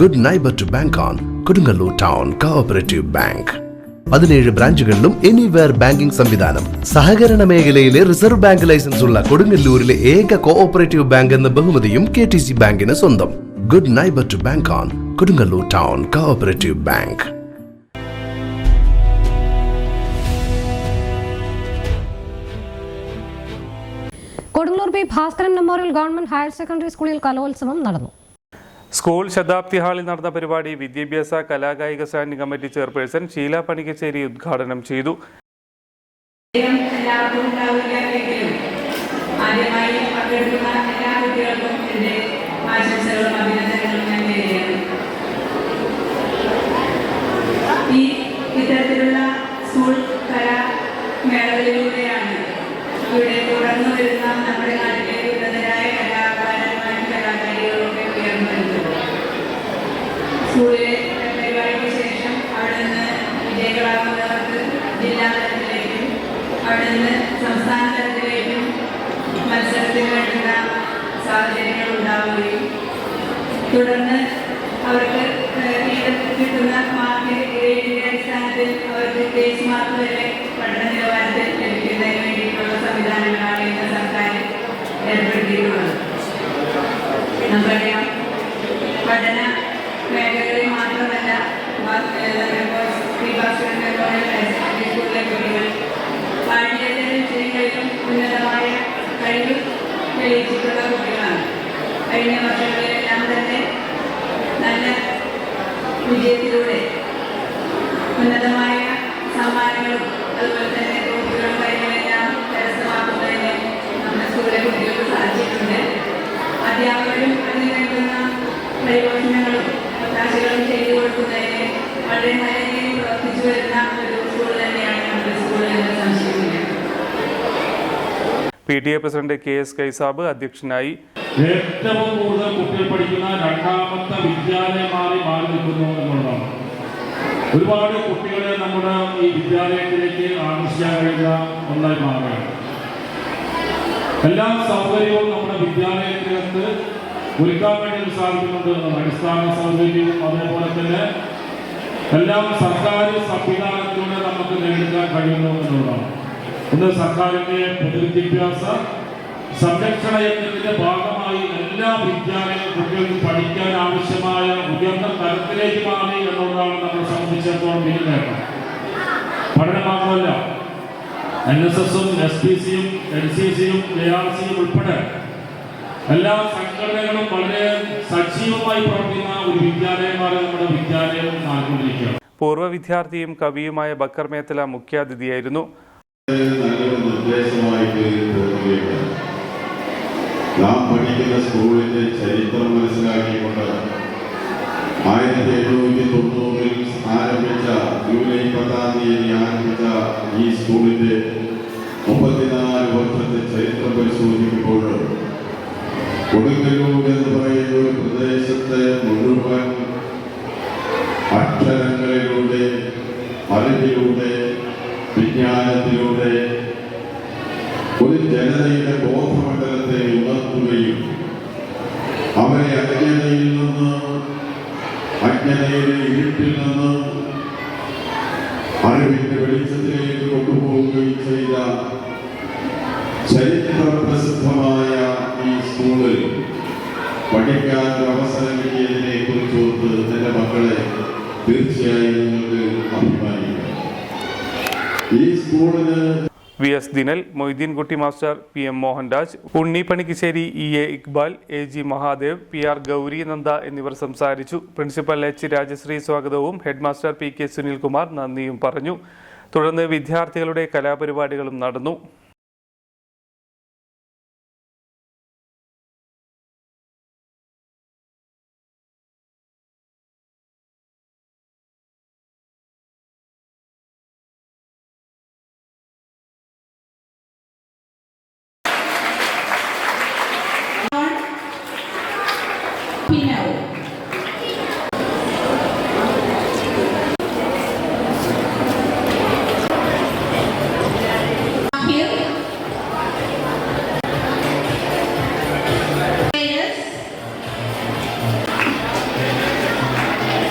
Good neighbour to bank on Kodungallur town cooperative bank പതിനേഴ് ബ്രാഞ്ചുകളിലും anywhere banking സംവിധാനം. സഹകരണ മേഖലയിലെ റിസർവ് ബാങ്ക് ലൈസൻസ് ഉള്ള കൊടുങ്ങല്ലൂരിലെ ഏക കോഓപ്പറേറ്റീവ് ബാങ്ക് എന്ന ബഹുമതിയും കെ ടി സി ബാങ്കിന് സ്വന്തം. Good neighbour to bank on Kodungallur town cooperative bank Kodungallur B Bhaskaran memorial government higher secondary സ്കൂളിൽ കലോത്സവം നടന്നു. സ്കൂൾ ശതാബ്ദി ഹാളിൽ നടന്ന പരിപാടി വിദ്യാഭ്യാസ കലാകായിക standing committee chairperson Sheela Panikkassery ഉദ്ഘാടനം ചെയ്തു. ഈ എല്ലാവർക്കും അവിടെ നിന്ന് സംസ്ഥാന തലത്തിലേക്കും മത്സരത്തിന് വേണ്ടുന്ന സാഹചര്യങ്ങൾ ഉണ്ടാവുകയും തുടർന്ന് അവർക്ക് കിട്ടുന്ന മാർക്കിന്റെ ഗ്രേഡിന്റെ അടിസ്ഥാനത്തിൽ അവർക്ക് ഗ്രേസ് മാർക്ക് വരെ പഠന നിലവാരത്തിൽ ലഭിക്കുന്നതിന് വേണ്ടിയിട്ടുള്ള സംവിധാനങ്ങളാണ് ഇന്ന് സർക്കാർ ഏർപ്പെടുത്തിയിട്ടുള്ളത്. നമുക്കറിയാം പഠന മേഖലകളിൽ മാത്രമല്ല ബ- ഏഹ് ഇപ്പോൾ Sree Bhaskaran memorial higher secondary സ്കൂളിലെ കുട്ടികൾ പാഠ്യേതര വിഷയങ്ങളിലും ഉന്നതമായ കഴിവ് തെളിയിച്ചിട്ടുള്ള കുട്ടികളാണ്. കഴിഞ്ഞ വർഷങ്ങളിലെല്ലാം തന്നെ നല്ല വിജയത്തിലൂടെ ഉന്നതമായ സമ്മാനങ്ങളും അതുപോലെ തന്നെ ട്രോഫികളും കാര്യങ്ങളെല്ലാം കരസ്ഥമാക്കുന്നതിന് നമ്മുടെ സ്കൂളിലെ കുട്ടികൾക്ക് സാധിച്ചിട്ടുണ്ട്. അധ്യാപകരും അതിന് നൽകുന്ന ചെയ്തു കൊടുക്കുന്നതിന് വളരെ നല്ല രീതിയിൽ പ്രവർത്തിച്ചു വരുന്ന ഒരു സ്കൂൾ തന്നെയാണ് നമ്മുടെ സ്കൂൾ എന്ന് സംശയമില്ല P T A president K S Kaisab അധ്യക്ഷനായി ഏറ്റവും കൂടുതൽ കുട്ടികൾ പഠിക്കുന്ന രണ്ടാമത്തെ വിദ്യാലയമായി മാറി നിൽക്കുന്നു എന്നുള്ളതാണ്. ഒരുപാട് കുട്ടികളെ നമ്മുടെ ഈ വിദ്യാലയത്തിലേക്ക് ആകർഷിക്കാൻ കഴിയുന്ന ഒന്നായി മാറുകയാണ്. എല്ലാ സൗകര്യവും നമ്മുടെ വിദ്യാലയത്തിനകത്ത് ഒരുക്കാൻ വേണ്ടി സാധിക്കുന്നുണ്ട്. അടിസ്ഥാന സൗകര്യവും അതേപോലെ തന്നെ എല്ലാം സർക്കാർ സംവിധാനത്തിലൂടെ നമുക്ക് നേടിക്കാൻ കഴിയുന്നു എന്നുള്ളതാണ്. ഇന്ന് സർക്കാരിന്റെ പൊതുവിദ്യാഭ്യാസ സംരക്ഷണ യജ്ഞത്തിന്റെ ഭാഗമായി എല്ലാ വിദ്യാലയങ്ങളും കുട്ടികൾക്ക് പഠിക്കാൻ ആവശ്യമായ ഉയർന്ന തലത്തിലേക്ക് മാറി എന്നുള്ളതാണ് നമ്മളെ സംബന്ധിച്ചിടത്തോളം വലിയ നേട്ടം. പഠനം മാത്രമല്ല എൻ എസ് എസും എസ് പി സിയും എൻ സി സിയും എ ആർ സിയും ഉൾപ്പെടെ എല്ലാ സംഘടനകളും വളരെ സജീവമായി പ്രവർത്തിക്കുന്ന ഒരു വിദ്യാലയമാണ് നമ്മുടെ വിദ്യാലയം മാറിക്കൊണ്ടിരിക്കുകയാണ്. പൂർവ വിദ്യാർത്ഥിയും കവിയുമായ ബക്കർ മേത്തല മുഖ്യാതിഥിയായിരുന്നു നല്ലൊരു നിർദ്ദേശമായിട്ട് തോന്നുകയാണ് നാം പഠിക്കുന്ന സ്കൂളിന്റെ ചരിത്രം മനസ്സിലാക്കിക്കൊണ്ട് ആയിരത്തി എണ്ണൂറ്റി തൊണ്ണൂറിൽ ആരംഭിച്ച ജൂലൈ പത്താം തീയതി ആരംഭിച്ച ഈ സ്കൂളിന്റെ മുപ്പത്തിനാല് വർഷത്തെ ചരിത്രം പരിശോധിക്കുമ്പോൾ കൊടുങ്ങല്ലൂർ എന്ന് പറയുന്ന ഒരു പ്രദേശത്തെ മുഴുവൻ അക്ഷരങ്ങളിലൂടെ അറിവിലൂടെ വിജ്ഞാനത്തിലൂടെ ഒരു ജനതയുടെ ബോധമണ്ഡലത്തെ ഉണർത്തുകയും അവരെ അജ്ഞതയിൽ നിന്ന് അജ്ഞതയുടെ ഇരുട്ടിൽ നിന്ന് അറിവിന്റെ വെളിച്ചത്തിലേക്ക് കൊണ്ടുപോവുകയും ചെയ്ത ചരിത്ര പ്രസിദ്ധമായ ഈ സ്കൂളിൽ പഠിക്കാൻ അവസരം കിട്ടിയതിനെ കുറിച്ചോർത്ത് തന്റെ മക്കളെ തീർച്ചയായും നിങ്ങൾക്ക് അഭിമാനിക്കാം. ഈ സ്കൂളിന് V S Dinal Moideenkutty master P M Mohanraj Unni Panikkassery E A Iqbal A G Mahadev P R Gouri Nanda എന്നിവർ സംസാരിച്ചു. പ്രിൻസിപ്പൽ എച്ച് രാജശ്രീ സ്വാഗതവും ഹെഡ്മാസ്റ്റർ പി കെ സുനിൽകുമാർ നന്ദിയും പറഞ്ഞു. തുടർന്ന് വിദ്യാർത്ഥികളുടെ കലാപരിപാടികളും നടന്നു.